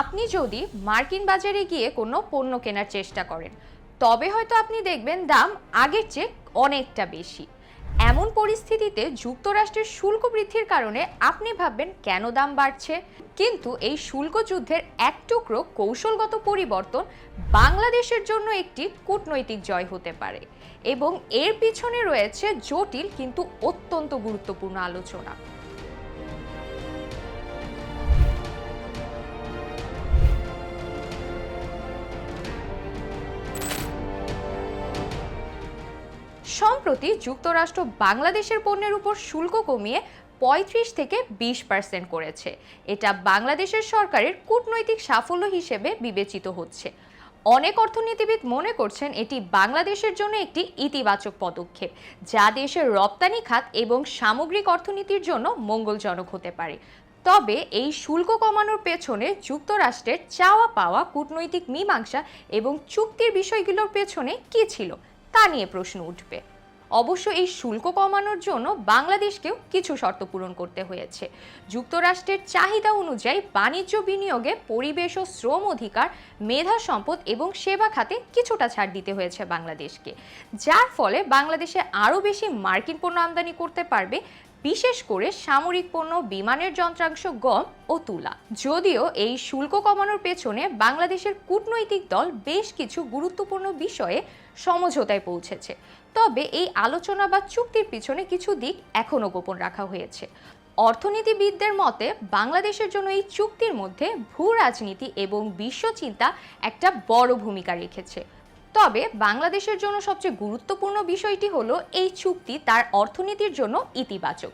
আপনি যদি মার্কিন বাজারে গিয়ে কোনো পণ্য কেনার চেষ্টা করেন, তবে হয়তো আপনি দেখবেন দাম আগের চেয়ে অনেকটা বেশি। এমন পরিস্থিতিতে যুক্তরাষ্ট্রের শুল্ক বৃদ্ধির কারণে আপনি ভাববেন কেন দাম বাড়ছে? কিন্তু এই শুল্ক যুদ্ধের এক টুকরো কৌশলগত পরিবর্তন বাংলাদেশের জন্য একটি কূটনৈতিক জয় হতে পারে এবং এর পিছনে রয়েছে জটিল কিন্তু অত্যন্ত গুরুত্বপূর্ণ আলোচনা। সম্প্রতি যুক্তরাষ্ট্র বাংলাদেশের পণ্যের উপর শুল্ক কমিয়ে পঁয়ত্রিশ থেকে বিশ পার্সেন্ট করেছে। এটা বাংলাদেশের সরকারের কূটনৈতিক সাফল্য হিসেবে বিবেচিত হচ্ছে। অনেক অর্থনীতিবিদ মনে করছেন এটি বাংলাদেশের জন্য একটি ইতিবাচক পদক্ষেপ, যা দেশের রপ্তানি খাত এবং সামগ্রিক অর্থনীতির জন্য মঙ্গলজনক হতে পারে। তবে এই শুল্ক কমানোর পেছনে যুক্তরাষ্ট্রের চাওয়া পাওয়া কূটনৈতিক মীমাংসা এবং চুক্তির বিষয়গুলোর পেছনে কী ছিল, তা নিয়ে প্রশ্ন উঠবে। অবশ্য এই শুল্ক কমানোর জন্য বাংলাদেশকেও কিছু শর্ত পূরণ করতে হয়েছে। যুক্তরাষ্ট্রের চাহিদা অনুযায়ী বাণিজ্য বিনিয়োগে পরিবেশ ও শ্রম অধিকার, মেধা সম্পদ এবং সেবা খাতে কিছুটা ছাড় দিতে হয়েছে বাংলাদেশকে। যার ফলে বাংলাদেশে আরও বেশি মার্কিন পণ্য আমদানি করতে পারবে বিশেষ করে সামরিক পণ্য, বিমানের যন্ত্রাংশ, গম ও তুলা। যদিও এই শুল্ক কমানোর পেছনে বাংলাদেশের কূটনৈতিক দল বেশ কিছু গুরুত্বপূর্ণ বিষয়ে সমঝোতায় পৌঁছেছে। তবে এই আলোচনা বা চুক্তির পিছনে কিছু দিক এখনও গোপন রাখা হয়েছে। অর্থনীতিবিদদের মতে, বাংলাদেশের জন্য এই চুক্তির মধ্যে ভূ রাজনীতি এবং বিশ্বচিন্তা একটা বড় ভূমিকা রেখেছে। তবে বাংলাদেশের জন্য সবচেয়ে গুরুত্বপূর্ণ বিষয়টি হলো এই চুক্তি তার অর্থনীতির জন্য ইতিবাচক,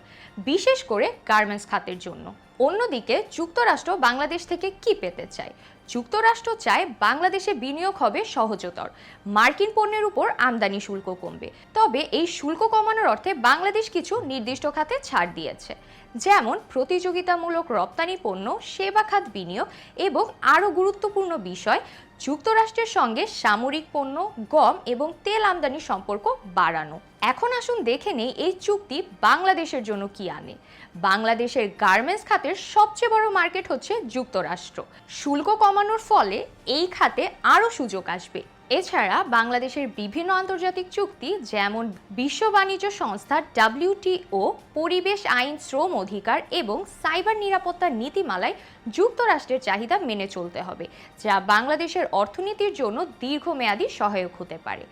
বিশেষ করে গার্মেন্টস খাতের জন্য। অন্যদিকে যুক্তরাষ্ট্র বাংলাদেশ থেকে কি পেতে চায়? যুক্তরাষ্ট্র চায় বাংলাদেশে বিনিয়োগ হবে সহজতর। মার্কিন পণ্যের উপর আমদানি শুল্ক কমবে। তবে এই শুল্ক কমানোর অর্থে বাংলাদেশ কিছু নির্দিষ্ট খাতে ছাড় দিয়েছে। যেমন প্রতিযোগিতামূলক রপ্তানি পণ্য, সেবা খাত বিনিয়োগ এবং আরও গুরুত্বপূর্ণ বিষয়, যুক্তরাষ্ট্রের সঙ্গে সামরিক পণ্য, গম এবং তেল আমদানি সম্পর্ক বাড়ানো। এখন আসুন দেখে নেই এই চুক্তি বাংলাদেশের জন্য কি আনে। বাংলাদেশের গার্মেন্টস খাতের সবচেয়ে বড় মার্কেট হচ্ছে যুক্তরাষ্ট্র। শুল্ক কমানোর ফলে এই খাতে আরও সুযোগ আসবে। এছাড়া বাংলাদেশের বিভিন্ন আন্তর্জাতিক চুক্তি যেমন বিশ্ব বাণিজ্য সংস্থা ডাব্লিউটিও, পরিবেশ আইন, শ্রম অধিকার এবং সাইবার নিরাপত্তার নীতিমালায় যুক্তরাষ্ট্রের চাহিদা মেনে চলতে হবে, যা বাংলাদেশের অর্থনীতির জন্য দীর্ঘমেয়াদী সহায়ক হতে পারে।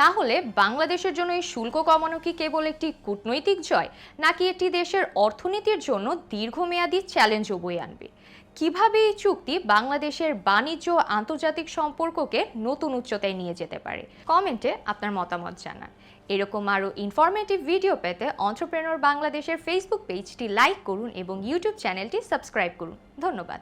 তাহলে বাংলাদেশের জন্য এই শুল্ক কমানো কি কেবল একটি কূটনৈতিক জয়, নাকি এটি দেশের অর্থনীতির জন্য দীর্ঘমেয়াদী চ্যালেঞ্জও বয়ে আনবে? কীভাবে এই চুক্তি বাংলাদেশের বাণিজ্য আন্তর্জাতিক সম্পর্ককে নতুন উচ্চতায় নিয়ে যেতে পারে? কমেন্টে আপনার মতামত জানান। এরকম আরও ইনফরমেটিভ ভিডিও পেতে অন্টারপ্রেনর বাংলাদেশের ফেসবুক পেজটি লাইক করুন এবং ইউটিউব চ্যানেলটি সাবস্ক্রাইব করুন। ধন্যবাদ।